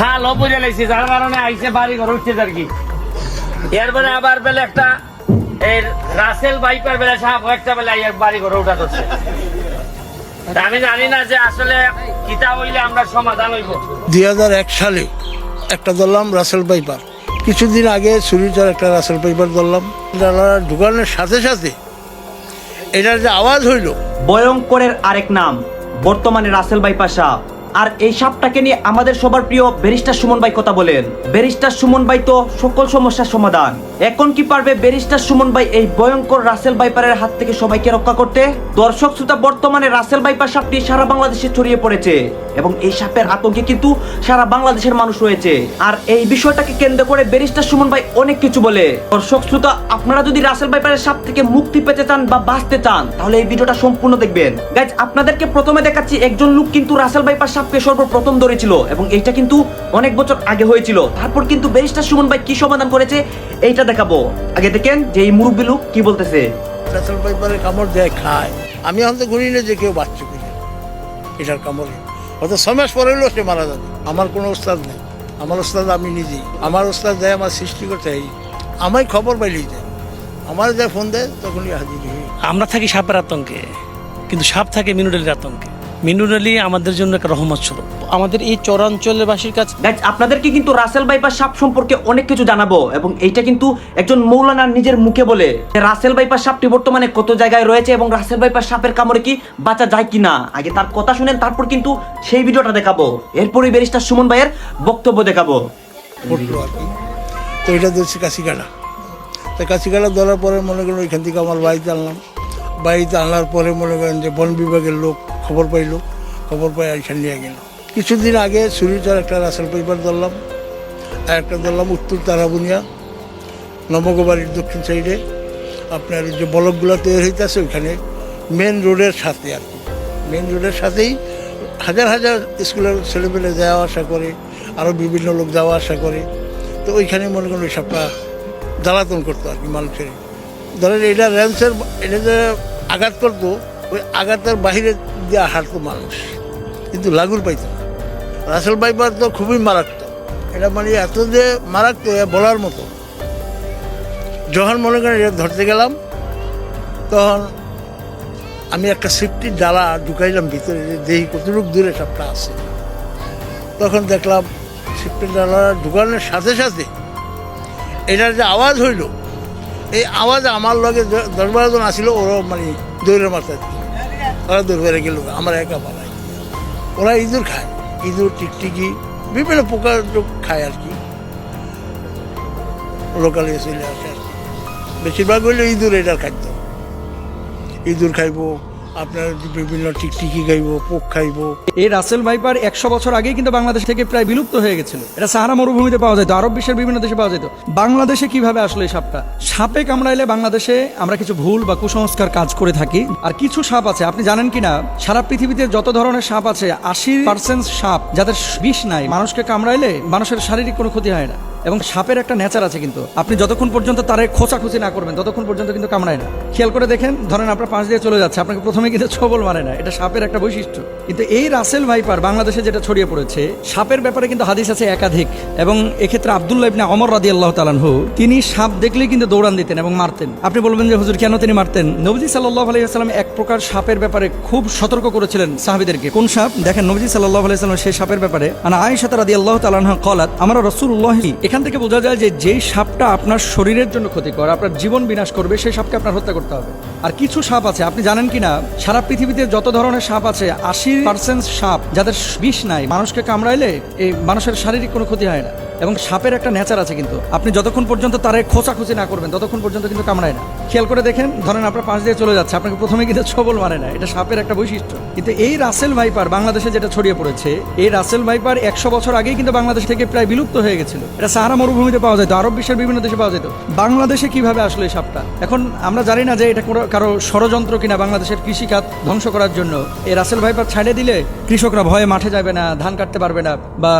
খাল পড়ে লাইছে যার কারণে আইসে বাড়ি ঘর উঠছে আর কি। এরপরে আবার বেলে একটা এর রাসেল বাইপার বেলে সাপ একটা বেলে আইয়া বাড়ি ঘরে উঠা করছে আমি জানি না যে আসলে কিতা হইলে আমরা সমাধান হইব। দুই সালে একটা ধরলাম রাসেল পাইপার কিছুদিন আগে সুরিচার একটা রাসেল পাইপার ধরলাম। ঢুকানোর সাথে সাথে এটার যে আওয়াজ হইল ভয়ঙ্করের আরেক নাম বর্তমানে রাসেল ভাই পাশা আর এই সাপটাকে নিয়ে আমাদের সবার প্রিয় ব্যারিস্টার সুমন ভাই কথা বলেন। ব্যারিস্টার সুমন ভাই তো সকল সমস্যার সমাধান। এখন কি পারবে ব্যারিস্টার সুমন ভাই এই ভয়ঙ্কর রাসেল বাইপারের হাত থেকে সবাইকে রক্ষা করতে? দর্শক শ্রোতা, বর্তমানে রাসেল বাইপার সাপটি সারা বাংলাদেশে ছড়িয়ে পড়েছে। এবং এই সাপের আতঙ্কে কিন্তু সারা বাংলাদেশের মানুষ রয়েছে। আর এই বিষয়টাকে কেন্দ্র করে ব্যারিস্টার সুমন ভাই অনেক কিছু বলে। দর্শক, শ্রোতা, আপনারা যদি রাসেল বাইপারের সাপ থেকে মুক্তি পেতে চান বা বাঁচতে চান, তাহলে এই ভিডিওটা সম্পূর্ণ দেখবেন। গাইজ আপনাদেরকে প্রথমে দেখাচ্ছি একজন লোক কিন্তু রাসেল বাইপার সাপকে সর্বপ্রথম ধরেছিল এবং এইটা কিন্তু অনেক বছর আগে হয়েছিল। তারপর কিন্তু ব্যারিস্টার সুমন ভাই কি সমাধান করেছে, এইটা দেখাবো। আগে দেখেন যে এই মুরব্বী লোক কি বলতেছে। রাসেল পাইপারে কামড় দেয়, খায়। আমি হয়তো ঘুরি না যে কেউ বাচ্চা এটার কামড়ে হয়তো ছয় পরে হলেও সে মারা যাবে। আমার কোনো ওস্তাদ নেই। আমার ওস্তাদ আমি নিজেই। আমার ওস্তাদ দেয় আমার সৃষ্টি করতে এই আমায় খবর পাইলেই দেয়। আমার যা ফোন দেয়, তখনই হাজির হই। আমরা থাকি সাপের আতঙ্কে, কিন্তু সাপ থাকে মিনুডেলের আতঙ্কে। মিনুডালি আমাদের জন্য একটা রহমত স্বরূপ। আমাদের এই চরাঞ্চলের বাসীর কাছে আপনাদেরকে কিন্তু রাসেল বাইপার সাপ সম্পর্কে অনেক কিছু জানাব এবং এইটা কিন্তু একজন মৌলানার নিজের মুখে বলে যে রাসেল বাইপার সাপটি বর্তমানে কত জায়গায় রয়েছে এবং রাসেল বাইপার সাপের কামড়ে কি বাঁচা যায় কিনা? আগে তার কথা শুনেন তারপর কিন্তু সেই ভিডিওটা দেখাবো। এরপরই ব্যারিস্টার সুমন ভাইয়ের বক্তব্য দেখাবো। তো এটা ধরছি কাশিকাটা তো কাশিকাটা ধরার পরে মনে করেন ওইখান থেকে আমার বাড়িতে আনলাম। বাড়িতে আনার পরে মনে করেন যে বন বিভাগের লোক খবর পাইলো, খবর পাই এখানে নিয়ে গেল। কিছুদিন আগে সুরিচার একটা রাসেল পেপার ধরলাম, আর একটা ধরলাম উত্তর তারাবুনিয়া, নবগোবাড়ির দক্ষিণ সাইডে। আপনার যে ব্লকগুলো তৈরি হইতেছে ওইখানে মেন রোডের সাথে আর কি। মেন রোডের সাথেই হাজার হাজার স্কুলের ছেলেপেলে যাওয়া আসা করে আরও বিভিন্ন লোক যাওয়া আসা করে। তো ওইখানে মনে করেন ওই সাপটা জ্বালাতন করতো আর কি মানুষের। ধরেন এটা র্যান্সের এটা যে আঘাত করতো, ওই আঘাতের বাহিরে দিয়ে হাঁটতো মানুষ। কিন্তু লাগুর পাইতো না। রাসেল বাইপার তো খুবই মারাত্মক। এটা মানে এত যে মারাত্মক বলার মতো। যখন মনে করেন এটা ধরতে গেলাম, তখন আমি একটা সেফটির ডালা ঢুকাইলাম ভিতরে, যে দেখি কতটুকু দূরে সাপটা আছে। তখন দেখলাম সেফটির ডালা ঢুকানোর সাথে সাথে এটার যে আওয়াজ হইল এই আওয়াজ আমার লগে দশ বারোজন আসিল ওরা মানে দৌড়ের মাথায়। ওরা দৌড় বেড়ে গেল, আমার একা পালাই ওরা ইঁদুর খায়। ইঁদুর, টিকটিকি, বিভিন্ন পোকা খায় আর কি। লোকালে চলে আসে আর কি। বেশিরভাগ হইলে ইঁদুর, এটার খাদ্য। ইঁদুর খাইবো আপনার বিভিন্ন টিকটিকি খাইবো পোক খাইবো। এই রাসেল ভাইপার একশো বছর আগেই কিন্তু বাংলাদেশ থেকে প্রায় বিলুপ্ত হয়ে গেছিল। এটা সাহারা মরুভূমিতে পাওয়া যেত, আরব বিশ্বের বিভিন্ন দেশে পাওয়া যেত। বাংলাদেশে কীভাবে আসলে এই সাপটা? সাপে কামড়াইলে বাংলাদেশে আমরা কিছু ভুল বা কুসংস্কার কাজ করে থাকি। আর কিছু সাপ আছে, আপনি জানেন কিনা সারা পৃথিবীতে যত ধরনের সাপ আছে, আশি পার্সেন্ট সাপ যাদের বিষ নাই, মানুষকে কামড়াইলে মানুষের শারীরিক কোনো ক্ষতি হয় না। এবং সাপের একটা নেচার আছে কিন্তু। আপনি যতক্ষণ পর্যন্ত তারে খোঁচাখুচি না করবেন, ততক্ষণ পর্যন্ত কিন্তু কামড়ায় না। খেয়াল করে দেখেন, ধরেন আপনার পাশ দিয়ে চলে যাচ্ছে, আপনাকে প্রথমে কিন্তু ছবল মারে না। এটা সাপের একটা বৈশিষ্ট্য। কিন্তু এই রাসেল ভাইপার বাংলাদেশে যেটা ছড়িয়ে পড়েছে, সাপের ব্যাপারে কিন্তু হাদিস আছে একাধিক। এবং এক্ষেত্রে আব্দুল্লাহ ইবনে অমর রাদি আল্লাহ তালানহু তিনি সাপ দেখলেই কিন্তু দৌড়ান দিতেন এবং মারতেন। আপনি বলবেন যে, হুজুর, কেন তিনি মারতেন? নবজি সাল্লাহ আলাইসাল্লাম এক প্রকার সাপের ব্যাপারে খুব সতর্ক করেছিলেন সাহাবিদেরকে। কোন সাপ? দেখেন, নবজি সাল্লাহ আলাইসাল্লাম সেই সাপের ব্যাপারে মানে আয়েশা রাদি আল্লাহ তালানহা কলাত, আমরা রসুল্লাহ এখান থেকে বোঝা যায় যে যেই সাপটা আপনার শরীরের জন্য ক্ষতিকর, আপনার জীবন বিনাশ করবে, সেই সাপকে আপনার হত্যা করতে হবে। আর কিছু সাপ আছে, আপনি জানেন কি না? সারা পৃথিবীতে যত ধরনের সাপ আছে, আশি পার্সেন্ট সাপ, যাদের বিষ নাই, মানুষকে কামড়াইলে এই মানুষের শারীরিক কোনো ক্ষতি হয় না। এবং সাপের একটা নেচার আছে কিন্তু। আপনি যতক্ষণ পর্যন্ত তারে খোঁচাখুচি না করবেন, ততক্ষণ পর্যন্ত কিন্তু কামড়ায় না। খেয়াল করে দেখেন, ধরেন আপনার পাশ দিয়ে চলে যাচ্ছে, আপনাকে প্রথমে কিন্তু ছবল মারে না। এটা সাপের একটা বৈশিষ্ট্য। কিন্তু এই রাসেল ভাইপার বাংলাদেশে যেটা ছড়িয়ে পড়েছে, এই রাসেল ভাইপার একশো বছর আগেই কিন্তু বাংলাদেশ থেকে প্রায় বিলুপ্ত হয়ে গেছিল। এটা সাহারা মরুভূমিতে পাওয়া যেত, আরব বিশ্বের বিভিন্ন দেশে পাওয়া যেত। বাংলাদেশে কীভাবে আসলে এই সাপটা? এখন আমরা জানি না যে এটা কারও ষড়যন্ত্র কিনা বাংলাদেশের কৃষিকাজ ধ্বংস করার জন্য। এই রাসেল ভাইপার ছাড়িয়ে দিলে কৃষকরা ভয়ে মাঠে যাবে না, ধান কাটতে পারবে না, বা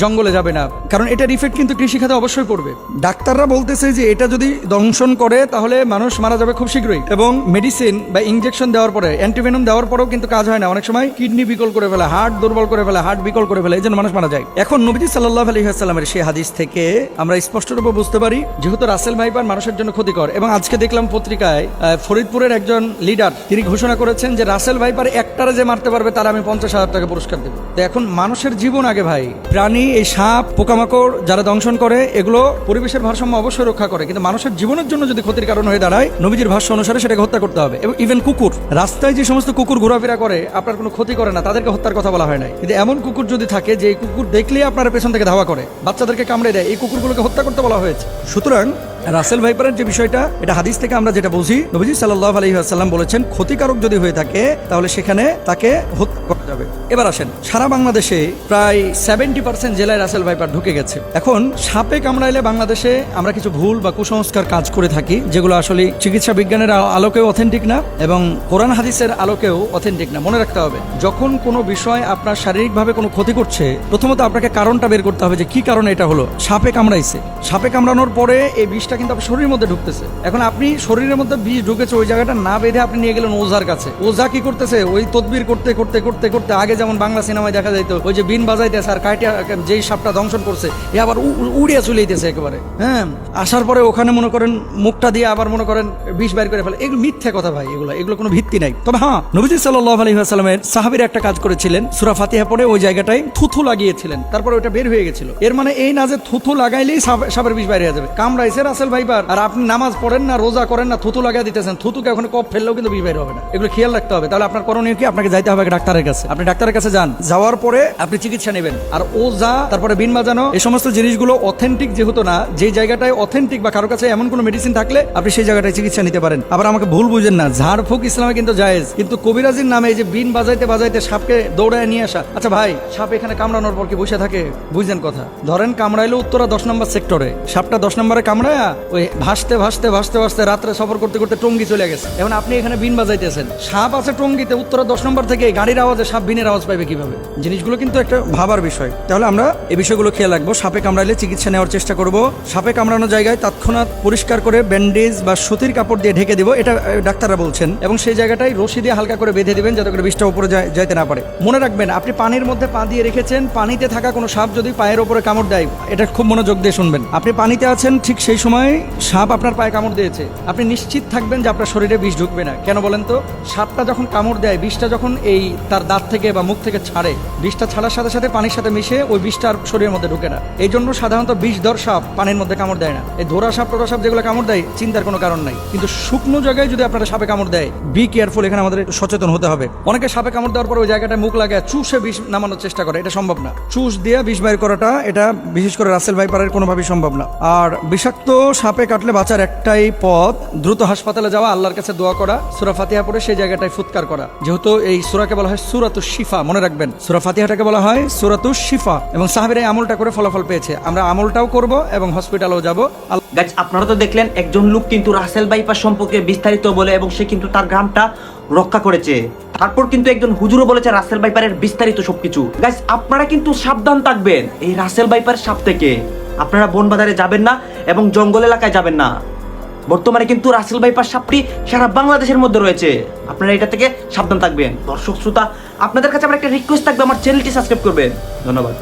জঙ্গলে যাবে না। কারণ এটার ইফেক্ট কিন্তু কৃষিখাতে অবশ্যই পড়বে। ডাক্তাররা বলতেছে যে এটা যদি দংশন করে, তাহলে মানুষ মারা যাবে খুব শীঘ্রই। এবং মেডিসিন বা ইনজেকশন দেওয়ার পরে অ্যান্টিভেনম দেওয়ার পরেও কিন্তু কাজ হয় না। অনেক সময় কিডনি বিকল করে ফেলে হার্ট দুর্বল করে ফেলে হার্ট বিকল করে ফেলে, এই জন্য মানুষ মারা যায়। এখন নবীজি সাল্লাহ আলহিহাস্লামের সেই হাদিস থেকে আমরা স্পষ্টরূপে বুঝতে পারি, যেহেতু রাসেল ভাইপার মানুষের জন্য ক্ষতিকর। এবং আজকে দেখলাম পত্রিকায় ফরিদপুরের একজন লিডার তিনি ঘোষণা করেছেন যে রাসেল ভাইপার একটারে যে মারতে পারবে, তার আমি পঞ্চাশ হাজার টাকা পুরস্কার দেবো। তো এখন মানুষের জীবন আগে ভাই। প্রাণী, এই সাপ পোকামাকড় যারা দংশন করে, এগুলো পরিবেশের ভারসাম্য অবশ্যই রক্ষা করে। কিন্তু মানুষের জীবনের জন্য যদি ক্ষতির কারণ হয়ে দাঁড়ায়, নবীজির ভাষ্য অনুসারে সেটাকে হত্যা করতে হবে। এবং ইভেন কুকুর, রাস্তায় যে সমস্ত কুকুর ঘোরাফেরা করে, আপনার কোনো ক্ষতি করে না, তাদেরকে হত্যার কথা বলা হয় না কিন্তু এমন কুকুর যদি থাকে, যে কুকুর দেখলেই আপনার পেছন থেকে ধাওয়া করে, বাচ্চাদেরকে কামড়ে দেয়, এই কুকুরগুলোকে হত্যা করতে বলা হয়েছে। সুতরাং রাসেল ভাইপারের যে বিষয়টা, এটা হাদিস থেকে আমরা যেটা বুঝি, নবীজি সাল্লাহ আলহিহাসাল্লাম বলেছেন, ক্ষতিকারক যদি হয়ে থাকে, তাহলে সেখানে তাকে হত্যা করা যাবে। এবার আসেন, সারা বাংলাদেশে প্রায় সেভেন্টি পার্সেন্ট জেলায় রাসেল ভাইপার ঢুকে গেছে। এখন, সাপে কামড়াইলে বাংলাদেশে আমরা কিছু ভুল বা কুসংস্কার কাজ করে থাকি, যেগুলো আসলে চিকিৎসা বিজ্ঞানের আলোকেও অথেন্টিক না, এবং কোরআন হাদিসের আলোকেও অথেন্টিক না। মনে রাখতে হবে, যখন কোনো বিষয় আপনার শারীরিকভাবে কোনো ক্ষতি করছে, প্রথমত আপনাকে কারণটা বের করতে হবে যে কি কারণে এটা হলো। সাপে কামড়াইছে। সাপে কামড়ানোর পরে এই বিষটা কিন্তু আপনার শরীরের মধ্যে ঢুকতেছে। এখন আপনি শরীরের মধ্যে বিষ ঢুকেছে, ওই জায়গাটা না বেঁধে আপনি নিয়ে গেলেন ওজার কাছে। ওজা কি করতেছে? ওই তদবির করতে করতে করতে করতে আগে যেমন বাংলা সিনেমায় দেখা যাইতো, ওই যে বিন বাজাইতেছে আর কাইটা যেই সাপটা দংশন করছে, এ আবার উড়িয়ে চলে যেতেছে একেবারে। হ্যাঁ? আসার পরে ওখানে মনে করেন মুখটা দিয়ে আবার মনে করেন বিষ বাইর করে ফেলে। এগুলো মিথ্যে কথা ভাই, এগুলো এগুলো কোনো ভিত্তি নাই। তবে হ্যাঁ নবীজি সাল্লাহ আলী আলহিহাস্লামের সাহাবির একটা কাজ করেছিলেন। সুরা ফাতিহা পরে ওই জায়গাটায় থুথু লাগিয়েছিলেন। তারপরে ওটা বের হয়ে গেছিল। এর মানে এই না যে থুথু লাগাইলেই সাপের বিষ বাইরে যাবে। কামড়াইছে রাসেল ভাইবার। আর আপনি নামাজ পড়েন না, রোজা করেন না, থুতু লাগাই দিতেছেন, থুতুকে ওখানে কপ ফেললেও কিন্তু বাইরে হবে না। এগুলো খেয়াল রাখতে হবে। তাহলে আপনার করণীয় কি? আপনাকে যাইতে হবে ডাক্তারের কাছে। আপনি ডাক্তারের কাছে যান। যাওয়ার পরে আপনি চিকিৎসা নেবেন। আর ও যা তারপরে বিন বাজানো, এই সমস্ত জিনিসগুলো অথেন্টিক যেহেতু না, যে জায়গাটায় অথেন্টিক বা কারও কাছে এমন কোনো মেডিসিন থাকলে আপনি সেই জায়গাটায় চিকিৎসা নিতে পারেন। আবার আমাকে ভুল বুঝেন না, ঝাড়ফুঁক ইসলামে কিন্তু জায়েজ। কিন্তু কবিরাজির নামে এই যে বিন বাজাইতে বাজাইতে সাপকে দৌড়ায় নিয়ে আসা। আচ্ছা ভাই, সাপ এখানে কামড়ানোর পর কি বসে থাকে? বুঝলেন কথা। ধরেন কামড়াইলো উত্তরা দশ নম্বর সেক্টরে সাপটা দশ নম্বরে কামড়ায়া ওই ভাসতে ভাসতে ভাসতে ভাসতে রাত্রে সফর করতে করতে টঙ্গি চলে গেছে। এখন আপনি এখানে বিন বাজাইতেছেন। সাপ আছে টঙ্গিতে, উত্তরা দশ নম্বর থেকে গাড়ির আওয়াজে সাপ বিনের আওয়াজ পাইবে কীভাবে? জিনিসগুলো কিন্তু একটা ভাবার বিষয়। তাহলে আমরা এই বিষয়গুলো খেয়াল রাখব। সাপে কামড়াইলে চিকিৎসা নেওয়ার চেষ্টা করব। সাপে কামড়ানো জায়গায় তৎক্ষণাৎ পরিষ্কার করে ব্যান্ডেজ বা সুতির কাপড় দিয়ে ঢেকে দিব। এটা ডাক্তাররা বলছেন। এবং সেই জায়গাটায় রশি দিয়ে হালকা করে বেঁধে দিবেন যাতে করে বিষটা উপরে যাইতে না পারে। মনে রাখবেন, আপনি পানির মধ্যে পা দিয়ে রেখেছেন। পানিতে থাকা কোনো সাপ যদি পায়ের উপরে কামড় দেয়, এটা খুব মনোযোগ দিয়ে শুনবেন। আপনি পানিতে আছেন, ঠিক সেই সময় সাপ আপনার পায়ে কামড় দিয়েছে। আপনি নিশ্চিত থাকবেন যে আপনার শরীরে বিষ ঢুকবে না। কেন বলেন তো? সাপটা যখন কামড় দেয়, বিষটা যখন এই তার দাঁত থেকে বা মুখ থেকে ছাড়ে, বিষটা ছাড়ার সাথে সাথে পানির সাথে মিশে ওই বিষটা আর শরীরের মধ্যে ঢুকে না। এই জন্য সাধারণত বিষ ধর সাপ পানির মধ্যে কামড় দেয় না। এই ধরা সাপ, টোরা সাপ যেগুলো কামড় দেয়, চিন্তার কোনো কারণ নাই। কিন্তু শুকনো জায়গায় যদি আপনারা সাপে কামড় দেয় বি কেয়ারফুল এখানে আমাদের একটু সচেতন হতে হবে। অনেকে সাপে কামড় দেওয়ার পর ওই জায়গাটায় মুখ লাগায়, চুষে বিষ নামানোর চেষ্টা করে। এটা সম্ভব না। চুষ দিয়ে বিষ বাইর করাটা, এটা বিশেষ করে রাসেল ভাইপারের কোনোভাবেই সম্ভব না। আর বিষাক্ত সাপে কাটলে বাঁচার একটাই পথ, দ্রুত হাসপাতালে যাওয়া, আল্লাহর কাছে দোয়া করা। সুরা ফাতিহা পড়ে সেই জায়গাটায় ফুৎকার করা। যেহেতু এই সুরাকে বলা হয় সুরাতু শিফা, মনে রাখবেন। সুরা ফাতিহাটাকে বলা হয় সুরাতু শিফা। এবং সাহাবের এই আমলটা করে ফলাফল পেয়েছে। আমরা আমলটাও করব এবং হসপিটালেও যাব। গাইজ আপনারা তো দেখলেন, একজন লোক কিন্তু রাসেল বাইপাস সম্পর্কে বিস্তারিত বলে এবং সে কিন্তু তার গ্রামটা রক্ষা করেছে। তারপর কিন্তু একজন হুজুরও বলেছে রাসেল বাইপারের বিস্তারিত সবকিছু। গাইজ আপনারা কিন্তু সাবধান থাকবেন এই রাসেল বাইপার সাপ থেকে। আপনারা বন বাজারে যাবেন না এবং জঙ্গল এলাকায় যাবেন না। বর্তমানে কিন্তু রাসেল বাইপাস সাপটি সারা বাংলাদেশের মধ্যে রয়েছে। আপনারা এটা থেকে সাবধান থাকবেন। দর্শক, শ্রোতা, আপনাদের কাছে আমার একটা রিকোয়েস্ট থাকবে, আমার চ্যানেলটি সাবস্ক্রাইব করবেন। ধন্যবাদ।